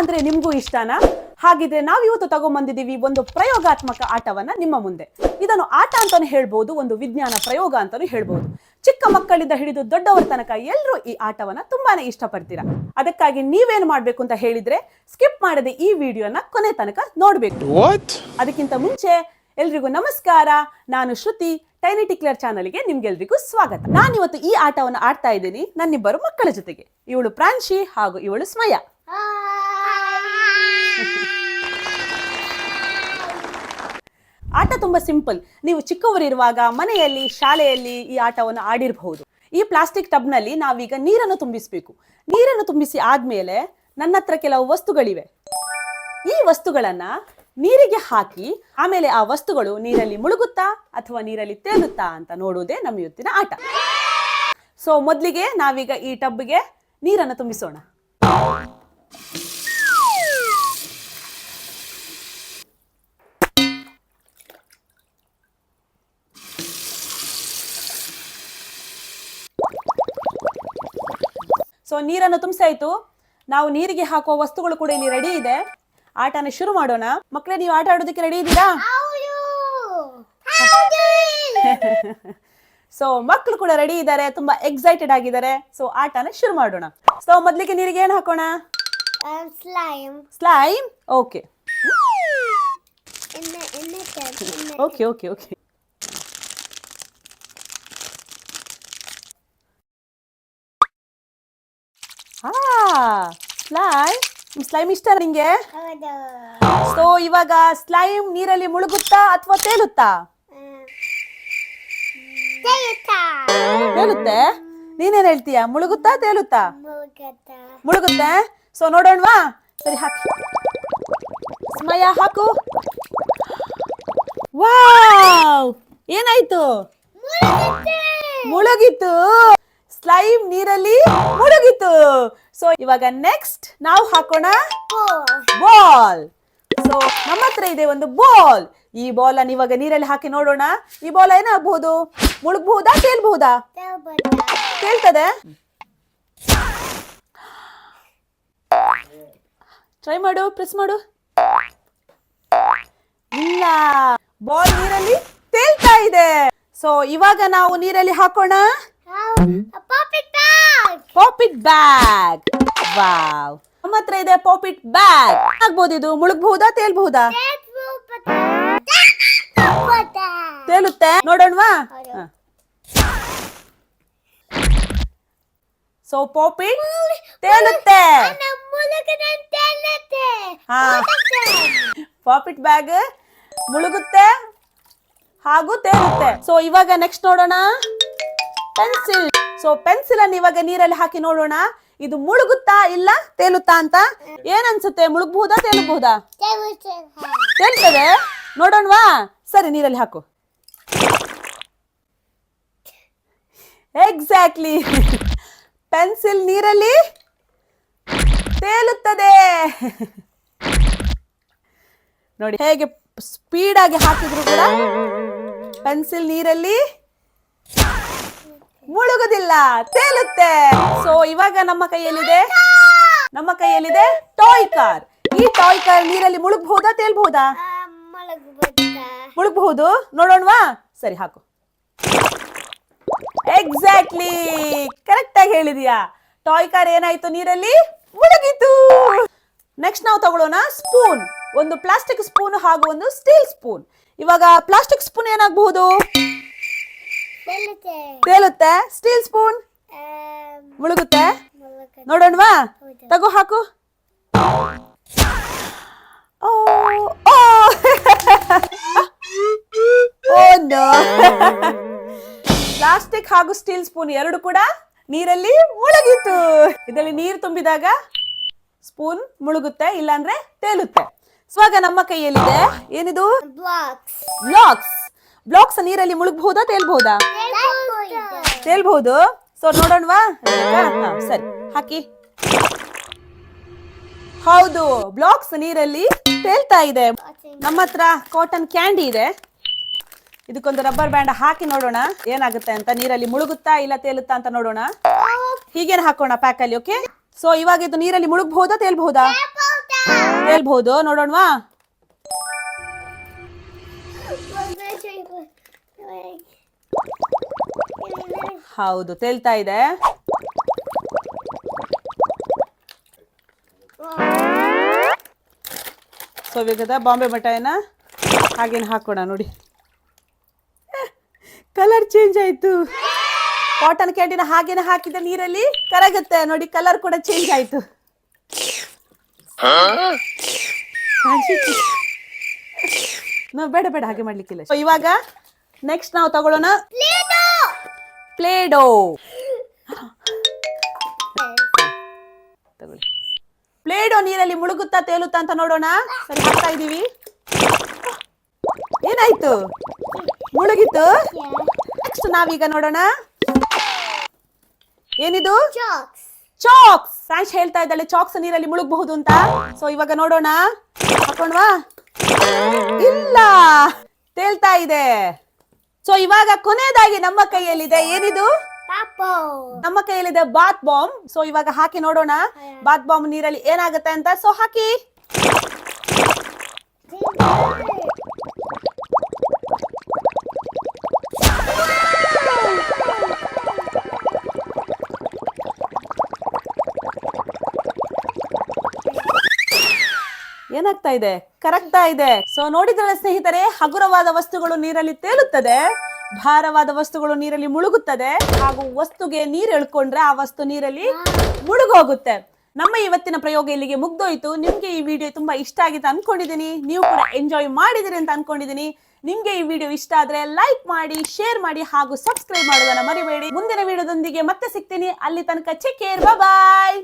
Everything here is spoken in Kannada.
ಅಂದ್ರೆ ನಿಮ್ಗೂ ಇಷ್ಟನಾ? ಹಾಗಿದ್ರೆ ನಾವಿವತ್ತು ತಗೊಂಬಂದಿದ್ದೀವಿ ಒಂದು ಪ್ರಯೋಗಾತ್ಮಕ ಆಟವನ್ನ ನಿಮ್ಮ ಮುಂದೆ. ಇದನ್ನು ಆಟ ಅಂತಾನು ಹೇಳ್ಬೋದು ಒಂದು ವಿಜ್ಞಾನ ಪ್ರಯೋಗ ಅಂತಾನು ಹೇಳ್ಬೋದು. ಚಿಕ್ಕ ಮಕ್ಕಳಿಂದ ಹಿಡಿದು ದೊಡ್ಡವರ ತನಕ ಎಲ್ಲರೂ ಈ ಆಟವನ್ನ ತುಂಬಾನೇ ಇಷ್ಟಪಡ್ತೀರಾ? ಅದಕ್ಕಾಗಿ ನೀವೇನ್ ಮಾಡ್ಬೇಕು ಅಂತ ಹೇಳಿದ್ರೆ ಸ್ಕಿಪ್ ಮಾಡದೆ ಈ ವಿಡಿಯೋನ ಕೊನೆ ತನಕ ನೋಡ್ಬೇಕು? ಅದಕ್ಕಿಂತ ಮುಂಚೆ ಎಲ್ರಿಗೂ ನಮಸ್ಕಾರ. ನಾನು ಶ್ರುತಿ ಟೈನಿ ಟಿಕ್ಲರ್ ಚಾನಲ್ಗೆ ನಿಮ್ಗೆಲ್ರಿಗೂ ಸ್ವಾಗತ. ನಾನಿವತ್ತು ಈ ಆಟವನ್ನು ಆಡ್ತಾ ಇದ್ದೀನಿ ನನ್ನಿಬ್ಬರು ಮಕ್ಕಳ ಜೊತೆಗೆ. ಇವಳು ಪ್ರಾಂಶಿ ಹಾಗೂ ಇವಳು ಸ್ಮಯ. ಆಟ ತುಂಬಾ ಸಿಂಪಲ್. ನೀವು ಚಿಕ್ಕವರಿರುವಾಗ ಮನೆಯಲ್ಲಿ, ಶಾಲೆಯಲ್ಲಿ ಈ ಆಟವನ್ನು ಆಡಿರಬಹುದು. ಈ ಪ್ಲಾಸ್ಟಿಕ್ ಟಬ್ನಲ್ಲಿ ನಾವೀಗ ನೀರನ್ನು ತುಂಬಿಸಬೇಕು. ನೀರನ್ನು ತುಂಬಿಸಿ ಆದ್ಮೇಲೆ ನನ್ನ ಹತ್ರ ಕೆಲವು ವಸ್ತುಗಳಿವೆ. ಈ ವಸ್ತುಗಳನ್ನ ನೀರಿಗೆ ಹಾಕಿ, ಆಮೇಲೆ ಆ ವಸ್ತುಗಳು ನೀರಲ್ಲಿ ಮುಳುಗುತ್ತಾ ಅಥವಾ ನೀರಲ್ಲಿ ತೇಲುತ್ತಾ ಅಂತ ನೋಡುವುದೇ ನಮ್ಮ ಇವತ್ತಿನ ಆಟ. ಸೊ ಮೊದಲಿಗೆ ನಾವೀಗ ಈ ಟಬ್ಗೆ ನೀರನ್ನು ತುಂಬಿಸೋಣ. ಸೊ ನೀರನ್ನು ತುಂಬಿಸಾಯ್ತು ನಾವು ನೀರಿಗೆ ಹಾಕುವ ವಸ್ತುಗಳು ಕೂಡ ಇಲ್ಲಿ ರೆಡಿ ಇದೆ. ಆಟನ ಶುರು ಮಾಡೋಣ. ಮಕ್ಕಳೇ ನೀವು ಆಟ ಆಡೋದಕ್ಕೆ ರೆಡಿ ಇದ್ದೀರಾ ಸೊ ಮಕ್ಕಳು ಕೂಡ ರೆಡಿ ಇದ್ದಾರೆ. ತುಂಬಾ ಎಕ್ಸೈಟೆಡ್ ಆಗಿದ್ದಾರೆ. ಸೊ ಆಟನ ಶುರು ಮಾಡೋಣ. ಸೊ ಮೊದಲಿಗೆ ನೀರಿಗೆ ಏನು ಹಾಕೋಣ? Slime slime okay okay okay okay ಹಾ ಸ್ಲೈಮ್ ಇಷ್ಟ ನಿಂಗೆ? ಸೊ ಇವಾಗ ಸ್ಲೈಮ್ ನೀರಲ್ಲಿ ಮುಳುಗುತ್ತಾ ಅಥವಾ ತೇಲುತ್ತಾ. ತೇಲುತ್ತೆ. ನೀನೇನ್ ಹೇಳ್ತೀಯ? ಮುಳುಗುತ್ತಾ ತೇಲುತ್ತಾ. ಮುಳುಗುತ್ತೆ. ಸೊ ನೋಡೋಣವಾ? ಸರಿ ಹಾಕಿ. ಸ್ಮಯ ಹಾಕು. ವಾವ್! ಏನಾಯ್ತು? ಮುಳುಗಿತ್ತು. ಮುಳುಗಿತು ಸ್ಲೈಮ್ ನೀರಲ್ಲಿ ಮುಳುಗಿತು ಸೊ ಇವಾಗ ನೆಕ್ಸ್ಟ್ ನಾವು ಹಾಕೋಣ. ಬಾಲ್ ಸೊ ನಮ್ಮ ಹತ್ರ ಇದೆ ಒಂದು ಬಾಲ್ ಈ ಬಾಲ್ ಅನ್ನು ಇವಾಗ ನೀರಲ್ಲಿ ಹಾಕಿ ನೋಡೋಣ. ಈ ಬಾಲ್ ಏನಾಗಬಹುದು? ಮುಳುಗಬಹುದಾ, ತೇಲ್ಬಹುದಾ? ಕೇಳ್ತದೆ ಟ್ರೈ ಮಾಡು ಪ್ರೆಸ್ ಮಾಡು. ಇಲ್ಲ. ಬಾಲ್ ನೀರಲ್ಲಿ ತೇಲ್ತಾ ಇದೆ. ಸೊ ಇವಾಗ ನಾವು ನೀರಲ್ಲಿ ಹಾಕೋಣ. A poppet bag. Poppet bag wow ನಮ್ಮ ಹತ್ರ ಇದೆ ಪಾಪಿಟ್ ಬ್ಯಾಗ್ ಆಗ್ಬೋದು ಇದು. ಮುಳುಗಬಹುದಾ ತೇಲ್ಬಹುದಾ? That will put- Put- ತೇಲುತ್ತೆ ನೋಡೋಣವಾ ಸೊ ಪಾಪಿಟ್ ತೇಲುತ್ತೆ. ಹಾ. ಪಾಪಿಟ್ ಬ್ಯಾಗ್ ಮುಳುಗುತ್ತೆ ಹಾಗೂ ತೇಲುತ್ತೆ. ಸೊ ಇವಾಗ ನೆಕ್ಸ್ಟ್ ನೋಡೋಣ. ಪೆನ್ಸಿಲ್. ಸೊ ಪೆನ್ಸಿಲ್ ಅನ್ನು ಇವಾಗ ನೀರಲ್ಲಿ ಹಾಕಿ ನೋಡೋಣ. ಇದು ಮುಳುಗುತ್ತಾ ಇಲ್ಲ ತೇಲುತ್ತಾ ಅಂತ? ಏನ್ ಅನ್ಸುತ್ತೆ? ಮುಳುಗಬಹುದಾ ತೇಲಬಹುದಾ. ತೇಲ್ತದೆ. ನೋಡೋಣವಾ? ಸರಿ, ನೀರಲ್ಲಿ ಹಾಕು. ಎಕ್ಸಾಕ್ಟ್ಲಿ ಪೆನ್ಸಿಲ್ ನೀರಲ್ಲಿ ತೇಲುತ್ತದೆ. ನೋಡಿ, ಹೇಗೆ ಸ್ಪೀಡ್ ಆಗಿ ಹಾಕಿದ್ರು ಕೂಡ ಪೆನ್ಸಿಲ್ ನೀರಲ್ಲಿ ಮುಳುಗುದಿಲ್ಲ ತೇಲುತ್ತೆ. ಸೊ ಇವಾಗ ನಮ್ಮ ಕೈಯಲ್ಲಿದೆ ನಮ್ಮ ಕೈಯಲ್ಲಿದೆ ಟಾಯ್ ಕಾರ್ ಈ ಟಾಯ್ ಕಾರ್ ನೀರಲ್ಲಿ ಮುಳುಗಬಹುದಾ ತೇಲ್ಬಹುದಾ? ಮುಳುಗಬಹುದು. ನೋಡೋಣವಾ? ಸರಿ ಹಾಕು. ಎಕ್ಸಾಕ್ಟ್ಲಿ ಕರೆಕ್ಟ್ ಆಗಿ ಹೇಳಿದ್ಯಾ. ಟಾಯ್ ಕಾರ್ ಏನಾಯ್ತು ನೀರಲ್ಲಿ? ಮುಳುಗಿತು. ನೆಕ್ಸ್ಟ್ ನಾವು ತಗೊಳ್ಳೋಣ ಸ್ಪೂನ್ ಒಂದು ಪ್ಲಾಸ್ಟಿಕ್ ಸ್ಪೂನ್ ಹಾಗೂ ಒಂದು ಸ್ಟೀಲ್ ಸ್ಪೂನ್ ಇವಾಗ ಪ್ಲಾಸ್ಟಿಕ್ ಸ್ಪೂನ್ ಏನಾಗಬಹುದು. ತೇಲುತ್ತೆ ಸ್ಟೀಲ್ ಸ್ಪೂನ್ ಮುಳುಗುತ್ತೆ? ಮುಳುಗುತ್ತೆ. ನೋಡೋಣವಾ. ತಗೋ ಹಾಕು. ಪ್ಲಾಸ್ಟಿಕ್ ಹಾಗೂ ಸ್ಟೀಲ್ ಸ್ಪೂನ್ ಎರಡು ಕೂಡ ನೀರಲ್ಲಿ ಮುಳುಗಿತು ಇದರಲ್ಲಿ ನೀರು ತುಂಬಿದಾಗ ಸ್ಪೂನ್ ಮುಳುಗುತ್ತೆ ಇಲ್ಲಾಂದ್ರೆ ತೇಲುತ್ತೆ. ಸ್ವಾಗ ನಮ್ಮ ಕೈಯಲ್ಲಿದೆ. ಏನಿದು. ಬ್ಲಾಕ್ಸ್ ಬ್ಲಾಕ್ಸ್ ನೀರಲ್ಲಿ ಮುಳುಗಬಹುದಾ ತೇಲ್ಬಹುದಾ. ತೇಲ್ಬಹುದು ಸೊ ನೋಡೋಣವಾ? ಸರಿ. ಹಾಕಿ. ಹೌದು ಬ್ಲಾಕ್ಸ್ ನೀರಲ್ಲಿ ತೇಲ್ತಾ ಇದೆ. ನಮ್ಮ ಹತ್ರ ಕಾಟನ್ ಕ್ಯಾಂಡಿ ಇದೆ. ಇದಕ್ಕೊಂದು ರಬ್ಬರ್ ಬ್ಯಾಂಡ್ ಹಾಕಿ ನೋಡೋಣ. ಏನಾಗುತ್ತೆ ಅಂತ? ನೀರಲ್ಲಿ ಮುಳುಗುತ್ತಾ ಇಲ್ಲ ತೇಲುತ್ತಾ ಅಂತ ನೋಡೋಣ. ಹೀಗೇನೆ ಹಾಕೋಣ ಪ್ಯಾಕ್ ಅಲ್ಲಿ ಓಕೆ ಸೊ ಇವಾಗ ಇದು ನೀರಲ್ಲಿ ಮುಳುಗಬಹುದಾ, ತೇಲ್ಬಹುದಾ? ತೇಲ್ಬಹುದು. ನೋಡೋಣವಾ? ಹೌದು, ತೇಲ್ತಾ ಇದೆ. ಸೊ ಇವಾಗ ಬಾಂಬೆ ಮಠನ ಹಾಗೇನು ಹಾಕೋಣ ನೋಡಿ. ಕಲರ್ ಚೇಂಜ್ ಆಯ್ತು. ಕಾಟನ್ ಕ್ಯಾಂಡಿನ ಹಾಗೇನೆ ಹಾಕಿದ ನೀರಲ್ಲಿ? ಕರಗುತ್ತೆ, ನೋಡಿ ಕಲರ್ ಕೂಡ ಚೇಂಜ್ ಆಯ್ತು? ನಾವು ಬೇಡ ಬೇಡ, ಹಾಗೆ ಮಾಡ್ಲಿಕ್ಕಿಲ್ಲ. ಸೊ ಇವಾಗ ನೆಕ್ಸ್ಟ್ ನಾವು ತಗೊಳ್ಳೋಣ. ಪ್ಲೇಡೋ ತಗೊಳ್ಳಿ. ಪ್ಲೇಡೋ ನೀರಲ್ಲಿ ಮುಳುಗುತ್ತಾ ತೇಲುತ್ತಾ ಅಂತ ನೋಡೋಣ. ಸರಿ ಹಾಕ್ತಾ ಇದೀವಿ ಏನಾಯ್ತು? ಮುಳುಗಿತ್ತು? ನೆಕ್ಸ್ಟ್ ನಾವೀಗ ನೋಡೋಣ. ಏನಿದು. ಚಾಕ್ಸ್ ಸ್ಯಾಶ್ ಹೇಳ್ತಾ ಇದ್ದಾಳೆ ಚಾಕ್ಸ್ ನೀರಲ್ಲಿ ಮುಳುಗಬಹುದು ಅಂತ. ಸೊ ಇವಾಗ ನೋಡೋಣ. ಹಾಕೊಂಡ್ವಾ ಇಲ್ಲ. ತೇಲ್ತಾ ಇದೆ. ಸೊ ಇವಾಗ ಕೊನೆಯದಾಗಿ ನಮ್ಮ ಕೈಯಲ್ಲಿದೆ ಏನಿದು. ನಮ್ಮ ಕೈಯಲ್ಲಿದೆ ಬಾತ್ ಬಾಂಬ್ ಸೊ ಇವಾಗ ಹಾಕಿ ನೋಡೋಣ. ಬಾತ್ ಬಾಂಬ್ ನೀರಲ್ಲಿ ಏನಾಗುತ್ತೆ ಅಂತ? ಸೊ ಹಾಕಿ. ಏನಾಗ್ತಾ ಇದೆ? ಕರಗ್ತಾ ಇದೆ. ಸೊ ನೋಡಿದ್ರಲ್ಲ ಸ್ನೇಹಿತರೆ, ಹಗುರವಾದ ವಸ್ತುಗಳು ನೀರಲ್ಲಿ ತೇಲುತ್ತದೆ, ಭಾರವಾದ ವಸ್ತುಗಳು ನೀರಲ್ಲಿ ಮುಳುಗುತ್ತದೆ, ಹಾಗೂ ವಸ್ತುಗೆ ನೀರು ಎಳ್ಕೊಂಡ್ರೆ ಆ ವಸ್ತು ನೀರಲ್ಲಿ ಮುಳುಗೋಗುತ್ತೆ. ನಮ್ಮ ಇವತ್ತಿನ ಪ್ರಯೋಗ ಇಲ್ಲಿಗೆ ಮುಗ್ದೋಯ್ತು. ನಿಮ್ಗೆ ಈ ವಿಡಿಯೋ ತುಂಬಾ ಇಷ್ಟ ಆಗಿದೆ ಅನ್ಕೊಂಡಿದೀನಿ. ನೀವು ಕೂಡ ಎಂಜಾಯ್ ಮಾಡಿದಿರಿ ಅಂತ ಅನ್ಕೊಂಡಿದೀನಿ. ನಿಮ್ಗೆ ಈ ವಿಡಿಯೋ ಇಷ್ಟ ಆದ್ರೆ ಲೈಕ್ ಮಾಡಿ ಶೇರ್ ಮಾಡಿ, ಹಾಗೂ ಸಬ್ಸ್ಕ್ರೈಬ್ ಮಾಡೋದನ್ನ ಮರಿಬೇಡಿ. ಮುಂದಿನ ವಿಡಿಯೋದೊಂದಿಗೆ ಮತ್ತೆ ಸಿಗ್ತೀನಿ. ಅಲ್ಲಿ ತನಕ ಚೆಕ್ ಕೇರ್ ಬಾಯ್.